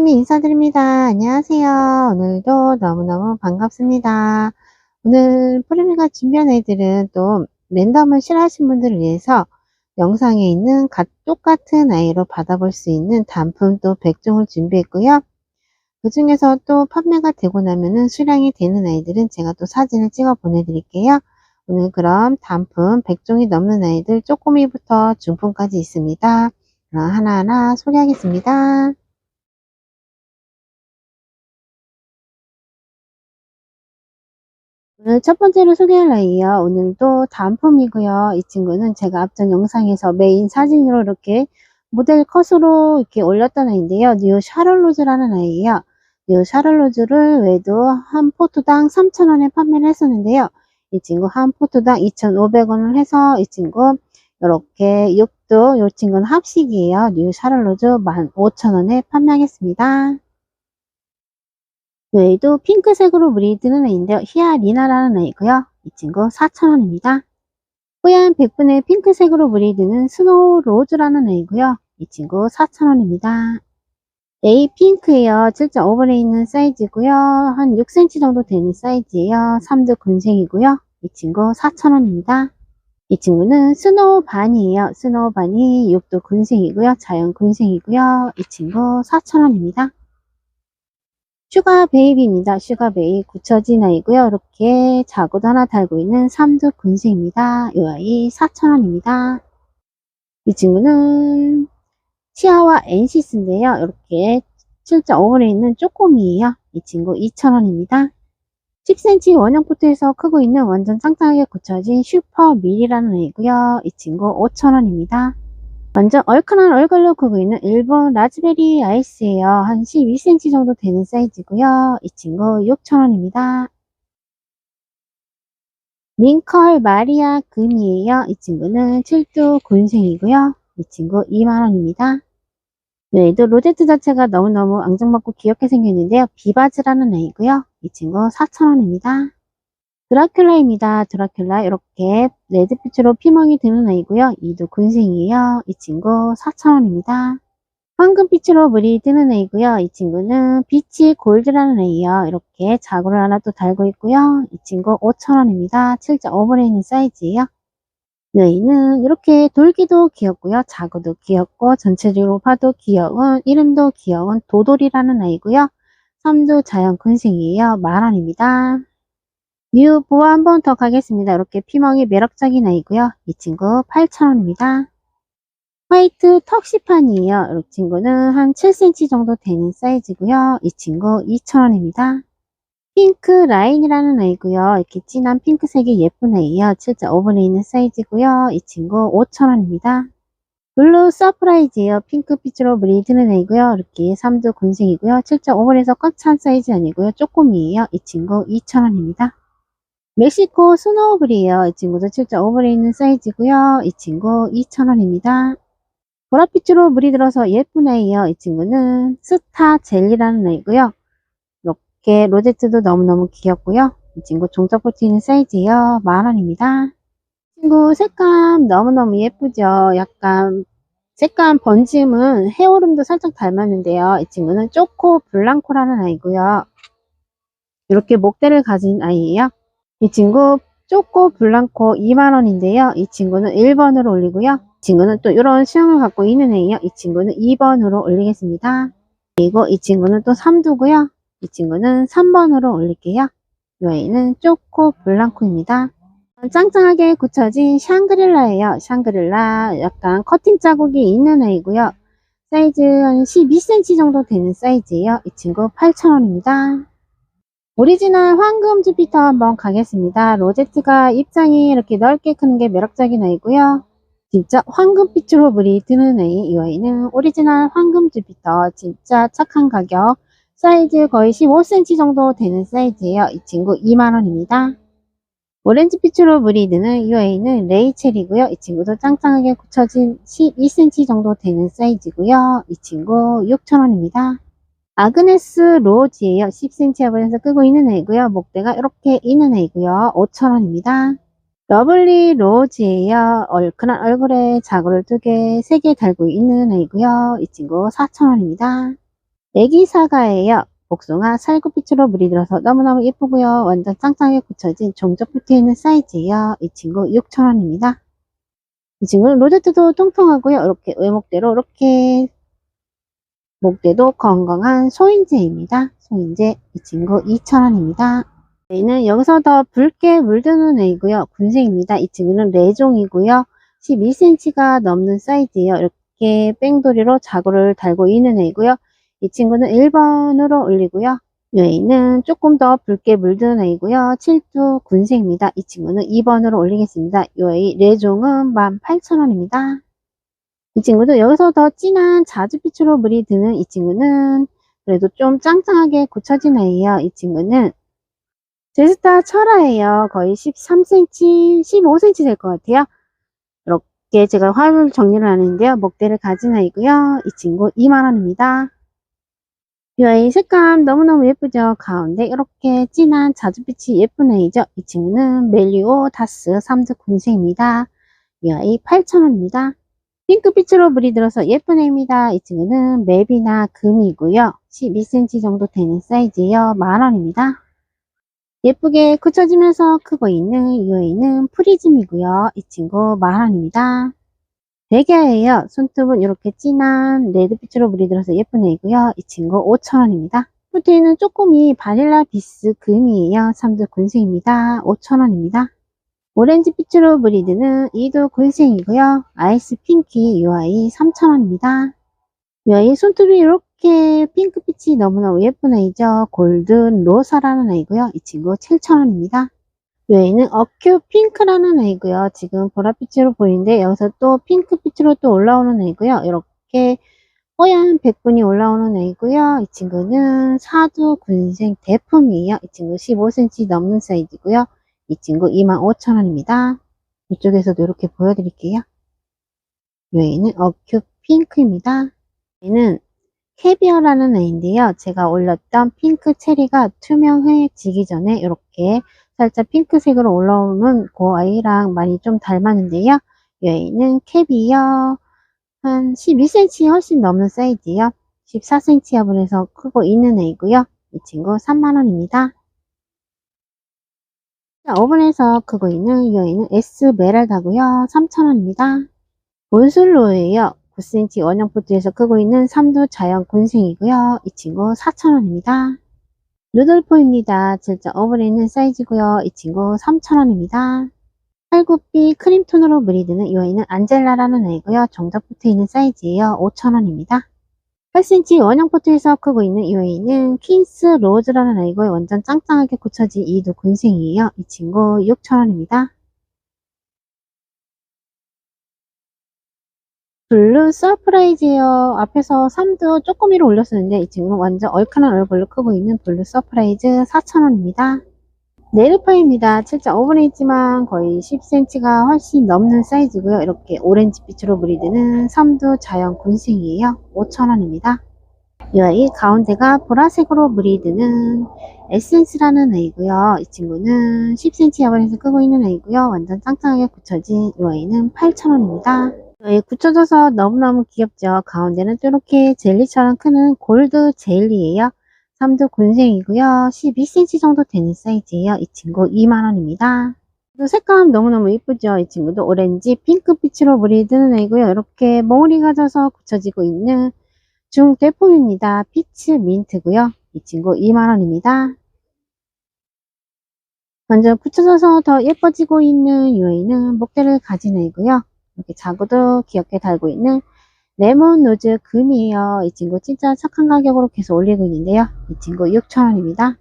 푸르미 인사드립니다. 안녕하세요. 오늘도 너무너무 반갑습니다. 오늘 푸르미가 준비한 애들은 또 랜덤을 싫어하시는 분들을 위해서 영상에 있는 가- 똑같은 아이로 받아볼 수 있는 단품 또 100종을 준비했고요. 그 중에서 또 판매가 되고 나면은 수량이 되는 아이들은 제가 또 사진을 찍어 보내드릴게요. 오늘 그럼 단품 100종이 넘는 아이들 쪼꼬미부터 중품까지 있습니다. 그럼 하나하나 소개하겠습니다. 오늘 첫 번째로 소개할 아이요. 오늘도 단품이고요. 이 친구는 제가 앞전 영상에서 메인 사진으로 이렇게 모델 컷으로 이렇게 올렸던 아이인데요. 뉴 샤를로즈라는 아이예요. 뉴 샤를로즈를 외도 한 포트당 3,000원에 판매를 했었는데요. 이 친구 한 포트당 2,500원을 해서 이 친구 이렇게 6도 이 친구는 합식이에요. 뉴 샤를로즈 15,000원에 판매하겠습니다. 외에도 핑크색으로 물이 드는 애인데요. 히아리나라는 애이고요. 이 친구 4,000원입니다. 뽀얀 100분의 핑크색으로 물이 드는 스노우 로즈라는 애이고요. 이 친구 4,000원입니다. A 핑크예요. 7.5분에 있는 사이즈고요. 한 6cm 정도 되는 사이즈예요. 3두 군생이고요. 이 친구 4,000원입니다. 이 친구는 스노우 반이에요. 스노우 반이 6도 군생이고요. 자연 군생이고요. 이 친구 4,000원입니다. 슈가 베이비입니다. 슈가 베이 굳혀진 아이고요. 이렇게 자구도 하나 달고 있는 삼두 군생입니다. 이 아이 4,000원입니다. 이 친구는 치아와 엔시스인데요. 이렇게 7.5분에 있는 쪼꼬미예요. 이 친구 2,000원입니다. 10cm 원형부터해서 크고 있는 완전 짱짱하게 굳혀진 슈퍼 밀이라는 아이고요. 이 친구 5,000원입니다. 완전 얼큰한 얼굴로 크고 있는 일본 라즈베리 아이스예요. 한 12cm 정도 되는 사이즈고요. 이 친구 6,000원입니다. 링컬 마리아 금이에요. 이 친구는 7두 군생이고요. 이 친구 2만원입니다. 얘도 로제트 자체가 너무너무 앙증맞고 귀엽게 생겼는데요. 비바즈라는 애이고요. 이 친구 4,000원입니다. 드라큘라입니다. 드라큘라 이렇게 레드빛으로 피멍이 드는 아이고요. 이도 군생이에요. 이 친구 4,000원입니다. 황금빛으로 물이 뜨는 애이고요. 이 친구는 비치 골드라는 애예요. 이렇게 자구를 하나 또 달고 있고요. 이 친구 5,000원입니다. 7.5분에 있는 사이즈예요. 이 아이는 이렇게 돌기도 귀엽고요. 자구도 귀엽고 전체적으로 봐도 귀여운 이름도 귀여운 도돌이라는 아이고요. 삼두 자연 군생이에요. 만원입니다. 뉴 보호 한번 더 가겠습니다. 이렇게 피멍이 매력적인 아이고요. 이 친구 8,000원입니다. 화이트 턱시판이에요. 이 친구는 한 7cm 정도 되는 사이즈고요. 이 친구 2,000원입니다. 핑크 라인이라는 아이고요. 이렇게 진한 핑크색이 예쁜 아이예요. 7.5분에 있는 사이즈고요. 이 친구 5,000원입니다. 블루 서프라이즈예요. 핑크빛으로 물이 드는 애이고요. 이렇게 3두 군생이고요. 7.5분에서 꽉 찬 사이즈 아니고요. 쪼꼬미예요. 이 친구 2,000원입니다. 멕시코 스노우블이에요. 이 친구도 7.5분에 있는 사이즈고요. 이 친구 2,000원입니다. 보랏빛으로 물이 들어서 예쁜 아이예요. 이 친구는 스타 젤리라는 아이고요. 이렇게 로제트도 너무너무 귀엽고요. 이 친구 붙어 있는 사이즈예요. 만원입니다. 친구 색감 너무너무 예쁘죠. 약간 색감 번짐은 헤어룸도 살짝 닮았는데요. 이 친구는 쪼코 블랑코라는 아이고요. 이렇게 목대를 가진 아이예요. 이 친구 쪼꼬 블랑코 2만원인데요. 이 친구는 1번으로 올리고요. 이 친구는 또 이런 수영을 갖고 있는 애예요. 이 친구는 2번으로 올리겠습니다. 그리고 이 친구는 또 3두고요. 이 친구는 3번으로 올릴게요. 이 아이는 쪼꼬 블랑코입니다. 짱짱하게 굳혀진 샹그릴라예요. 샹그릴라 약간 커팅 자국이 있는 애이고요. 사이즈 한 12cm 정도 되는 사이즈예요. 이 친구 8,000원입니다. 오리지널 황금 주피터 한번 가겠습니다. 로제트가 입장이 이렇게 넓게 크는 게 매력적인 아이고요. 진짜 황금빛으로 물이 드는 아이, 이 아이는 오리지널 황금 주피터 진짜 착한 가격 사이즈 거의 15cm 정도 되는 사이즈예요. 이 친구 2만원입니다. 오렌지빛으로 물이 드는 이 아이는 레이첼이고요. 이 친구도 짱짱하게 굳혀진 12cm 정도 되는 사이즈고요. 이 친구 6,000원입니다. 아그네스 로즈예요. 10cm 합에서 끄고 있는 애이고요. 목대가 이렇게 있는 애이고요. 5,000원입니다. 러블리 로즈예요. 얼큰한 얼굴에 자구를 두 개, 세 개 달고 있는 애이고요. 이 친구 4,000원입니다. 애기 사과예요. 복숭아 살구빛으로 물이 들어서 너무너무 예쁘고요. 완전 짱짱하게 굳혀진 종적 붙어 있는 사이즈예요. 이 친구 6,000원입니다. 이 친구는 로제트도 통통하고요. 이렇게 외목대로 이렇게 목대도 건강한 소인재입니다. 소인재 이 친구 2,000원입니다. 저희는 여기서 더 붉게 물드는 애이고요. 군생입니다. 이 친구는 레종이고요. 12cm가 넘는 사이즈예요. 이렇게 뺑돌이로 자구를 달고 있는 애이고요. 이 친구는 1번으로 올리고요. 이 애는 조금 더 붉게 물든 애이고요. 7두 군생입니다. 이 친구는 2번으로 올리겠습니다. 이 애의 레종은 18,000원입니다. 이 친구도 여기서 더 진한 자주빛으로 물이 드는 이 친구는 그래도 좀 짱짱하게 굳혀진 애예요. 이 친구는 제스타 철화예요. 거의 13cm, 15cm 될 것 같아요. 이렇게 제가 화물 정리를 하는데요. 목대를 가진 아이고요. 이 친구 2만원입니다. 이 아이 색감 너무너무 예쁘죠? 가운데 이렇게 진한 자주빛이 예쁜 아이죠? 이 친구는 멜리오 다스 3드 군생입니다. 이 아이 8,000원입니다. 핑크빛으로 물이 들어서 예쁜 애입니다. 이 친구는 맵이나 금이고요. 12cm 정도 되는 사이즈예요. 만원입니다. 예쁘게 굳혀지면서 크고 있는 이 아이는 프리즘이고요. 이 친구 만원입니다. 백야예요. 손톱은 이렇게 진한 레드빛으로 물이 들어서 예쁜 애이고요. 이 친구 5,000원입니다. 후트에는 쪼꼬미 바닐라 비스 금이에요. 3두 군생입니다. 5,000원입니다. 오렌지 빛으로 물이 드는 이도 군생이고요. 아이스 핑키 UI 3,000원입니다. UI 손톱이 이렇게 핑크빛이 너무너무 예쁜 아이죠. 골든 로사라는 아이고요. 이 친구 7,000원입니다. 여기는 어큐 핑크라는 애이고요. 지금 보랏빛으로 보이는데 여기서 또 핑크빛으로 또 올라오는 애이고요. 이렇게 뽀얀 백분이 올라오는 애이고요. 이 친구는 사두 군생 대품이에요. 이 친구 15cm 넘는 사이즈고요. 이 친구 25,000원입니다. 이쪽에서도 이렇게 보여드릴게요. 여기는 어큐 핑크입니다. 얘는 캐비어라는 애인데요. 제가 올렸던 핑크 체리가 투명해지기 전에 이렇게 살짝 핑크색으로 올라오는 그 아이랑 많이 좀 닮았는데요. 이 아이는 캐비어 한 12cm 훨씬 넘는 사이즈요. 14cm 합을해서 크고 있는 애이고요. 이 친구 3만원입니다. 오븐에서 크고 있는 이 아이는 에스메랄다고요. 3,000원입니다. 몬슬로예요. 9cm 원형 포트에서 크고 있는 삼두 자연 군생이고요. 이 친구 4,000원입니다. 루돌프입니다. 7.5분에 있는 사이즈고요. 이 친구 3,000원입니다. 팔굽비 크림톤으로 물이 드는 이 아이는 안젤라라는 아이고요. 정답 붙어 있는 사이즈예요. 5,000원입니다. 8cm 원형 포트에서 크고 있는 이 아이는 퀸스 로즈라는 아이고요. 완전 짱짱하게 굳혀진 이두 군생이에요. 이 친구 6,000원입니다. 블루 서프라이즈예요. 앞에서 3도 쪼꼬미로 올렸었는데 이 친구는 완전 얼큰한 얼굴로 크고 있는 블루 서프라이즈 4,000원입니다. 네일파입니다. 7.5분에 있지만 거의 10cm가 훨씬 넘는 사이즈고요. 이렇게 오렌지빛으로 물이 드는 3두 자연 군생이에요. 5,000원입니다. 이 아이 가운데가 보라색으로 물이 드는 에센스라는 아이고요. 이 친구는 10cm 야반에서 끄고 있는 아이고요. 완전 짱짱하게 굳혀진 이 아이는 8,000원입니다. 이 굳혀져서 너무너무 귀엽죠. 가운데는 또 이렇게 젤리처럼 크는 골드 젤리예요. 3두 군생이고요. 12cm 정도 되는 사이즈예요. 이 친구 2만원입니다. 색감 너무너무 이쁘죠. 이 친구도 오렌지 핑크빛으로 물이 드는 애고요. 이렇게 몽우리가 져서 굳혀지고 있는 중대품입니다. 피츠 민트고요. 이 친구 2만원입니다. 먼저 굳혀져서 더 예뻐지고 있는 이 아이는 목대를 가진 애고요. 이렇게 자구도 귀엽게 달고 있는 레몬 노즈 금이에요. 이 친구 진짜 착한 가격으로 계속 올리고 있는데요. 이 친구 6,000원입니다.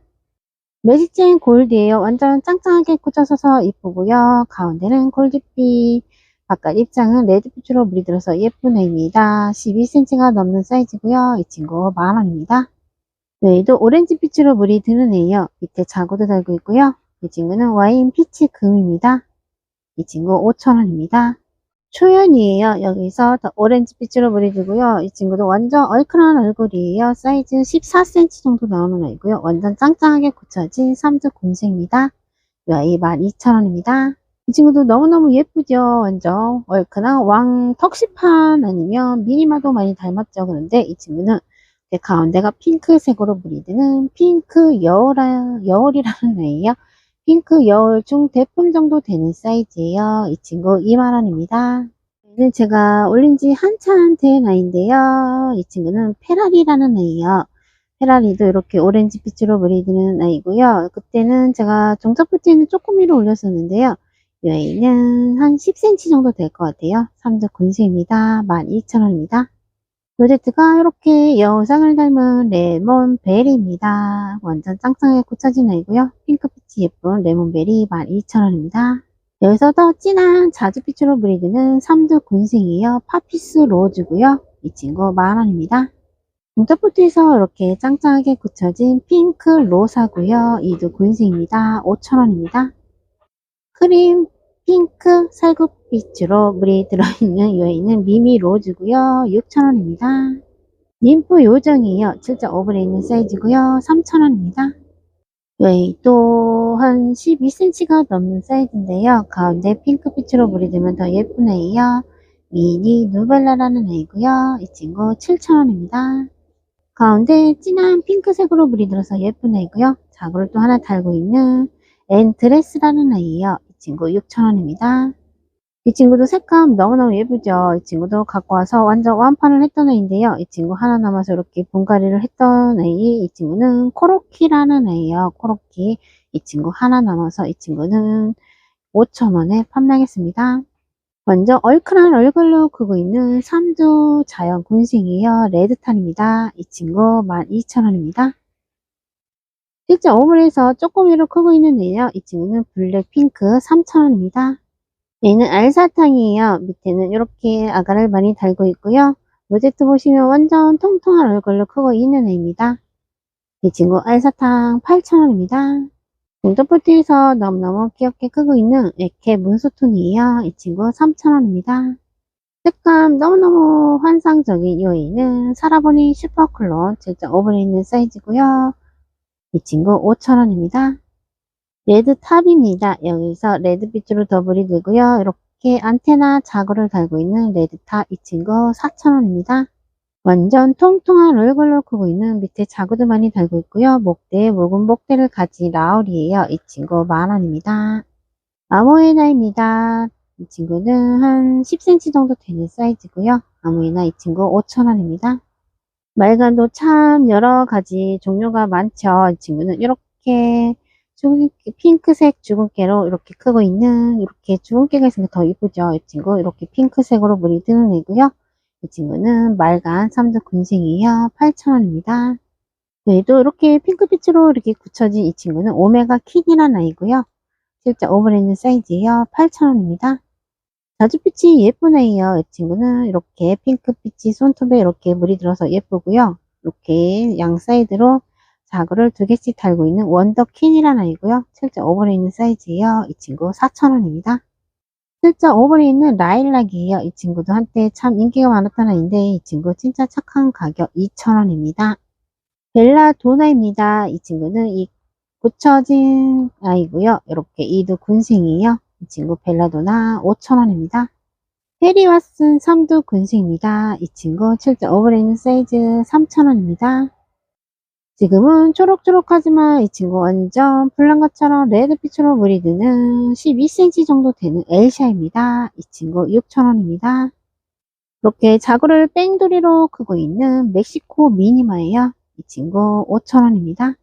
매직젠 골드예요. 완전 짱짱하게 꽂아서서 이쁘고요. 가운데는 골드빛, 바깥 입장은 레드빛으로 물이 들어서 예쁜 애입니다. 12cm가 넘는 사이즈고요. 이 친구 만원입니다. 여기도 오렌지빛으로 물이 드는 애예요. 밑에 자구도 달고 있고요. 이 친구는 와인 피치 금입니다. 이 친구 5,000원입니다. 초연이에요. 여기서 더 오렌지빛으로 물이 들고요. 이 친구도 완전 얼큰한 얼굴이에요. 사이즈 14cm 정도 나오는 아이고요. 완전 짱짱하게 굳혀진 3주 곰새입니다. 이 아이 12,000원입니다. 이 친구도 너무너무 예쁘죠. 완전 얼큰한 왕 턱시판 아니면 미니마도 많이 닮았죠. 그런데 이 친구는 가운데가 핑크색으로 브리드는 핑크 여울, 여울이라는 애예요. 핑크 여울 중 대품 정도 되는 사이즈예요. 이 친구 2만원입니다. 얘는 제가 올린 지 한참 된 아이인데요. 이 친구는 페라리라는 아이예요. 페라리도 이렇게 오렌지 빛으로 브리드는 아이고요. 그때는 제가 종착부지에는 조금 위로 올렸었는데요. 이 아이는 한 10cm 정도 될 것 같아요. 3득 군수입니다. 12,000원입니다. 로제트가 이렇게 여우상을 닮은 레몬베리입니다. 완전 짱짱하게 꽂혀진 아이고요. 핑크빛이 예쁜 레몬베리 12,000원입니다. 여기서 더 진한 자주빛으로 브리드는 3두 군생이에요. 파피스 로즈고요. 이 친구 만원입니다. 공터포트에서 이렇게 짱짱하게 굳혀진 핑크 로사고요. 이두 군생입니다. 5,000원입니다. 크림 핑크 살구빛으로 물이 들어있는 여인은 미미 로즈고요. 6,000원입니다. 님프 요정이에요. 7.5분에 있는 사이즈고요. 3,000원입니다. 여인도 한 12cm가 넘는 사이즈인데요. 가운데 핑크빛으로 물이 들면 더 예쁜 애예요. 미니 누벨라라는 애이고요. 이 친구 7,000원입니다. 가운데 진한 핑크색으로 물이 들어서 예쁜 애이고요. 자구를 또 하나 달고 있는 앤드레스라는 아이예요. 이 친구 6,000원입니다. 이 친구도 색감 너무너무 예쁘죠. 이 친구도 갖고 와서 완전 완판을 했던 애인데요. 이 친구 하나 남아서 이렇게 분갈이를 했던 애이 이 친구는 코로키라는 애예요. 코로키. 이 친구 하나 남아서 이 친구는 5,000원에 판매하겠습니다. 먼저 얼큰한 얼굴로 크고 있는 삼두 자연 군생이에요. 레드탄입니다. 이 친구 12,000원입니다. 실제 오물에서 조금 위로 크고 있는 애요. 이 친구는 블랙핑크 3,000원입니다. 얘는 알사탕이에요. 밑에는 이렇게 아가를 많이 달고 있고요. 로제트 보시면 완전 통통한 얼굴로 크고 있는 애입니다. 이 친구 알사탕 8,000원입니다. 공터포트에서 너무너무 귀엽게 크고 있는 에케 문수톤이에요. 이 친구 3,000원입니다. 색감 너무너무 환상적인 요이는 사라보니 슈퍼클론 7.5분에 있는 사이즈고요. 이 친구 5,000원입니다. 레드탑입니다. 여기서 레드빛으로 더블이 들고요. 이렇게 안테나 자구를 달고 있는 레드탑 이 친구 4,000원입니다. 완전 통통한 얼굴로 크고 있는 밑에 자구도 많이 달고 있고요. 목대에 묵은 목대를 가진 라울이에요. 이 친구 만원입니다. 아모에나입니다. 이 친구는 한 10cm 정도 되는 사이즈고요. 아모에나 이 친구 5,000원입니다. 말간도 참 여러 가지 종류가 많죠. 이 친구는 이렇게 주근, 핑크색 주근깨로 이렇게 크고 있는 이렇게 주근깨가 있으면 더 이쁘죠. 이 친구 이렇게 핑크색으로 물이 드는 애고요. 이 친구는 말간 삼두 군생이에요. 8,000원입니다. 얘도 이렇게 핑크빛으로 이렇게 굳혀진 이 친구는 오메가 킥이라는 아이고요. 실제 있는 사이즈예요. 8,000원입니다. 자주빛이 애예요. 이 친구는 이렇게 핑크빛이 손톱에 이렇게 물이 들어서 예쁘고요. 이렇게 양 사이드로 자구를 두 개씩 달고 있는 원더킨이라는 아이고요. 실제 오버에 있는 사이즈예요. 이 친구 4,000원입니다. 실제 오버에 있는 라일락이에요. 이 친구도 한때 참 인기가 많았던 아이인데 이 친구 진짜 착한 가격 2,000원입니다. 벨라 도나입니다. 이 친구는 이 굳혀진 아이고요. 이렇게 이두 군생이에요. 이 친구 벨라도나 5,000원입니다. 페리왓슨 삼두 군생입니다. 이 친구 실제 오버에 있는 사이즈 3,000원입니다. 지금은 초록초록하지만 이 친구 완전 것처럼 레드빛으로 물이 드는 12cm 정도 되는 엘샤입니다. 이 친구 6,000원입니다. 이렇게 자구를 뺑돌이로 크고 있는 멕시코 미니마예요. 이 친구 5,000원입니다.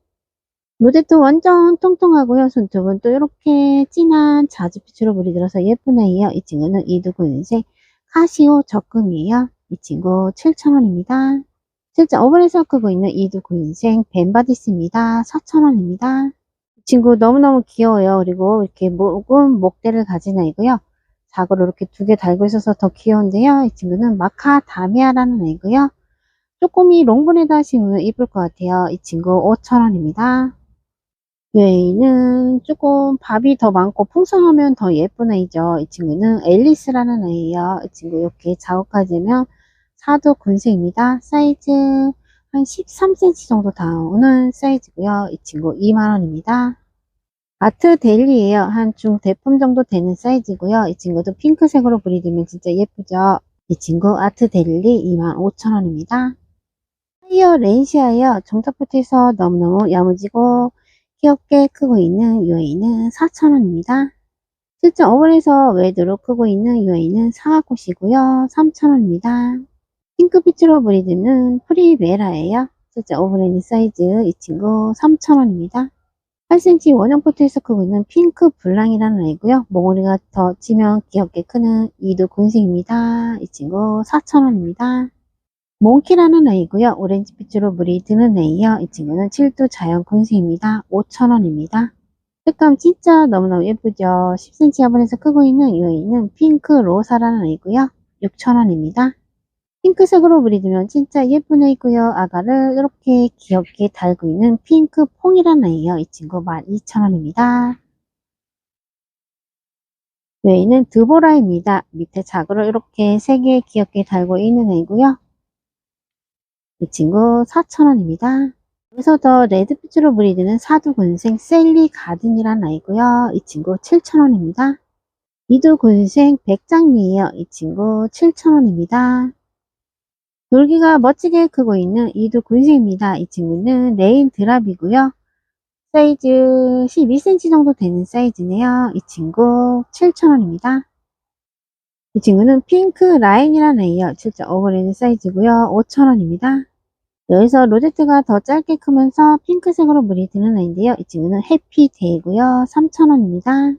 로제도 완전 통통하고요. 손톱은 또 이렇게 진한 자주빛으로 물이 들어서 예쁜 애예요. 이 친구는 이두근색 카시오 적금이에요. 이 친구 7,000원입니다. 실제 어머니에서 크고 있는 이두근생 벤바디스입니다. 4,000원입니다. 이 친구 너무너무 귀여워요. 그리고 이렇게 묵은 목대를 가진 아이고요. 자구를 이렇게 두 개 달고 있어서 더 귀여운데요. 이 친구는 마카다미아라는 애고요. 조금이 롱본에다 심으면 이쁠 것 같아요. 이 친구 5,000원입니다. 얘는 조금 밥이 더 많고 풍성하면 더 예쁜 애이죠. 이 친구는 앨리스라는 애예요. 이 친구 이렇게 작업까지면 사두 군생입니다. 사이즈 한 13cm 정도 나오는 사이즈고요. 이 친구 2만원입니다. 아트 데일리예요. 한 중대품 정도 되는 사이즈고요. 이 친구도 핑크색으로 브리드면 진짜 예쁘죠. 이 친구 아트 데일리 25,000원입니다. 타이어 렌시아예요. 정답부터 해서 너무너무 야무지고 귀엽게 크고 있는 이 아이는 4,000원입니다. 실제 어원에서 외도로 크고 있는 이 아이는 사과꽃이고요. 3,000원입니다. 핑크빛으로 브리드는 프리메라예요. 실제 오브레니 사이즈 이 친구 3,000원입니다. 8cm 원형 포트에서 크고 있는 핑크 블랑이라는 아이고요. 몽우리가 더 지면 귀엽게 크는 이두 군색입니다. 이 친구 4,000원입니다. 몽키라는 아이고요. 오렌지빛으로 물이 드는 아이요. 이 친구는 7두 자연 군색입니다. 5,000원입니다. 색감 진짜 너무너무 예쁘죠. 10cm 화분에서 크고 있는 이 아이는 핑크 로사라는 아이고요. 6,000원입니다. 핑크색으로 브리드면 진짜 예쁜 애이고요. 아가를 이렇게 귀엽게 달고 있는 핑크 퐁이라는 애예요. 이 친구 12,000원입니다. 외에는 드보라입니다. 밑에 자구를 이렇게 3개 귀엽게 달고 있는 애이고요. 이 친구 4,000원입니다. 여기서 더 레드빛으로 브리드는 사두군생 셀리 가든이라는 아이고요. 이 친구 7,000원입니다. 이두군생 백장미예요. 이 친구 7,000원입니다. 돌기가 멋지게 크고 있는 이두 군색입니다. 이 친구는 레인 드랍이고요. 사이즈 12cm 정도 되는 사이즈네요. 이 친구 7,000원입니다. 이 친구는 핑크 라인이라는 애예요. 진짜 오버레는 사이즈고요. 5,000원입니다. 여기서 로제트가 더 짧게 크면서 핑크색으로 물이 드는 애인데요. 이 친구는 해피데이고요. 3,000원입니다.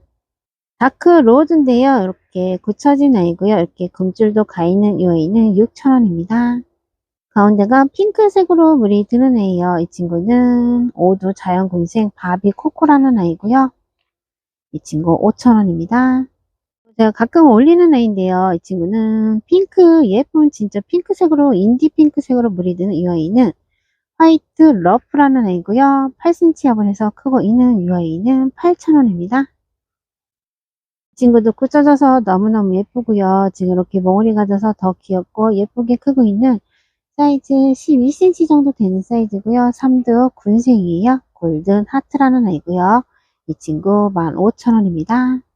다크 로즈인데요. 이렇게 굳혀진 아이고요. 이렇게 금줄도 가 있는 이 아이는 6,000원입니다. 가운데가 핑크색으로 물이 드는 애예요. 이 친구는 오두 자연군생 바비 코코라는 아이고요. 이 친구 5,000원입니다. 제가 가끔 올리는 아이인데요. 이 친구는 핑크 예쁜 진짜 핑크색으로 인디 핑크색으로 물이 드는 이 아이는 화이트 러프라는 아이고요. 8cm 합을 해서 크고 있는 이 아이는 8,000원입니다. 친구도 굳혀져서 너무너무 예쁘고요. 지금 이렇게 몽우리 가 져서 더 귀엽고 예쁘게 크고 있는 사이즈 12cm 정도 되는 사이즈고요. 3두 군생이에요. 골든 하트라는 아이고요. 이 친구 15,000원입니다.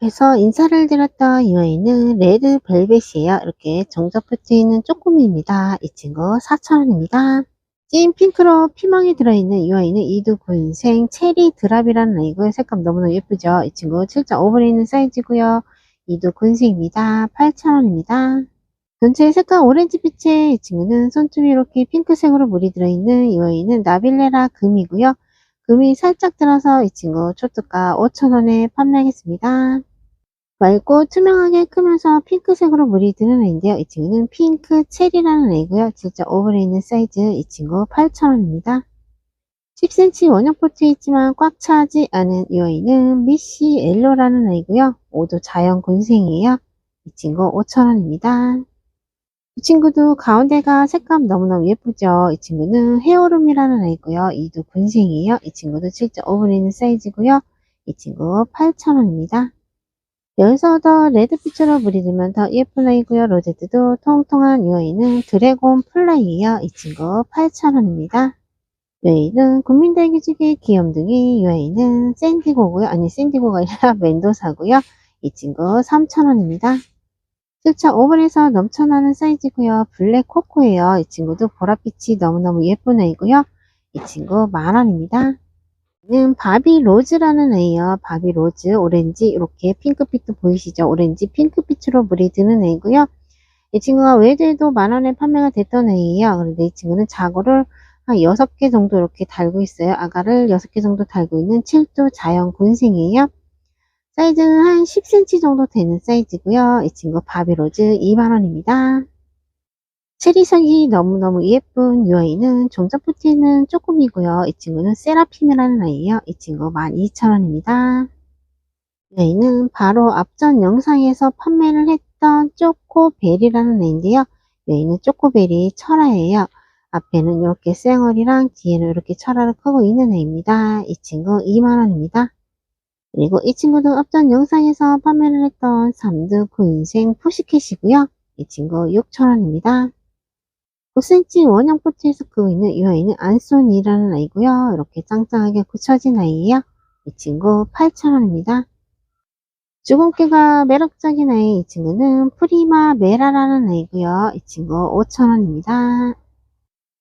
그래서 인사를 드렸던 이 아이는 레드 벨벳이에요. 이렇게 정적 붙어 있는 쪼꼬미입니다. 이 친구 4,000원입니다. 찐 핑크로 피망이 들어있는 이 아이는 이두 군생 체리 드랍이라는 아이고요. 색감 너무너무 예쁘죠. 이 친구 7.5분에 있는 사이즈고요. 이두 군생입니다. 8,000원입니다. 전체 색깔 오렌지빛의 이 친구는 손톱이 이렇게 핑크색으로 물이 들어있는 이 아이는 나빌레라 금이고요. 금이 살짝 들어서 이 친구 초특가 5,000원에 판매하겠습니다. 맑고 투명하게 크면서 핑크색으로 물이 드는 애인데요. 이 친구는 핑크 체리라는 애고요. 진짜 오버에 있는 사이즈 이 친구 8,000원입니다. 10cm 원형 포트에 있지만 꽉 차지 않은 이 아이는 미시 엘로라는 아이고요. 모두 자연 군생이에요. 이 친구 5,000원입니다. 이 친구도 가운데가 색감 너무너무 예쁘죠. 이 친구는 헤어룸이라는 아이고요. 이도 군생이에요. 이 친구도 7.5분에 있는 사이즈고요. 이 친구 8,000원입니다. 여기서 더 레드빛으로 브리드면 더 예쁜 아이고요. 로제트도 통통한 이 아이는 드래곤 플라이에요. 이 친구 8,000원입니다. 이 아이는 국민대기지기 귀염둥이 이 아이는 샌디고고요. 아니 샌디고가 아니라 멘도사고요. 이 친구 3,000원입니다. 실차 오븐에서 넘쳐나는 사이즈고요. 블랙 코코예요. 이 친구도 보랏빛이 너무너무 예쁜 아이고요. 이 친구 만원입니다. 는 바비 로즈라는 애예요. 바비 로즈, 오렌지, 이렇게 핑크빛도 보이시죠? 오렌지, 핑크빛으로 물이 드는 애고요. 이 친구가 외대에도 만원에 판매가 됐던 애예요. 그런데 이 친구는 자고를 한 6개 정도 이렇게 달고 있어요. 아가를 6개 정도 달고 있는 7도 자연 군생이에요. 사이즈는 한 10cm 정도 되는 사이즈고요. 이 친구 바비로즈 2만원입니다. 체리색이 너무너무 예쁜 이 아이는 종자푸티는 조금이고요. 이 친구는 세라핌이라는 아이예요. 이 친구 12,000원입니다. 이 아이는 바로 앞전 영상에서 판매를 했던 쪼코베리라는 아이인데요. 이 아이는 쪼코베리 철화예요. 앞에는 이렇게 쌩얼이랑 뒤에는 이렇게 철화를 크고 있는 애입니다. 이 친구 2만원입니다. 그리고 이 친구도 앞전 영상에서 판매를 했던 삼두 군생 푸시켓이고요. 이 친구 6,000원입니다. 5cm 원형 포트에서 크고 있는 이 아이는 안소니라는 아이고요. 이렇게 짱짱하게 굳혀진 아이예요. 이 친구 8,000원입니다. 주근깨가 매력적인 아이 이 친구는 프리마 메라라는 아이고요. 이 친구 5,000원입니다.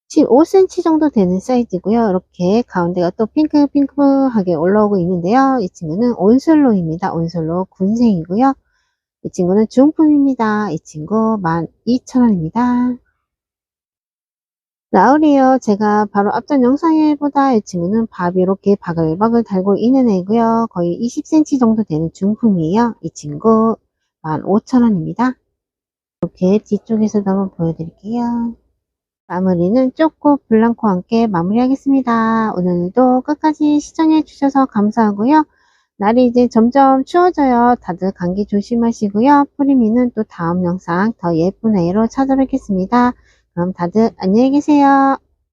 15cm 정도 되는 사이즈고요. 이렇게 가운데가 또 핑크핑크하게 올라오고 있는데요. 이 친구는 온슬로입니다. 온슬로 군생이고요. 이 친구는 중품입니다. 이 친구 12,000원입니다. 라울이요. 제가 바로 앞전 영상에 보다 이 친구는 밥이 이렇게 바글바글 달고 있는 애고요. 거의 20cm 정도 되는 중품이에요. 이 친구 15,000원입니다. 이렇게 뒤쪽에서도 한번 보여드릴게요. 마무리는 쪼꼬 블랑코와 함께 마무리하겠습니다. 오늘도 끝까지 시청해 주셔서 감사하고요. 날이 이제 점점 추워져요. 다들 감기 조심하시고요. 프리미는 또 다음 영상 더 예쁜 애로 찾아뵙겠습니다. 그럼 다들 안녕히 계세요.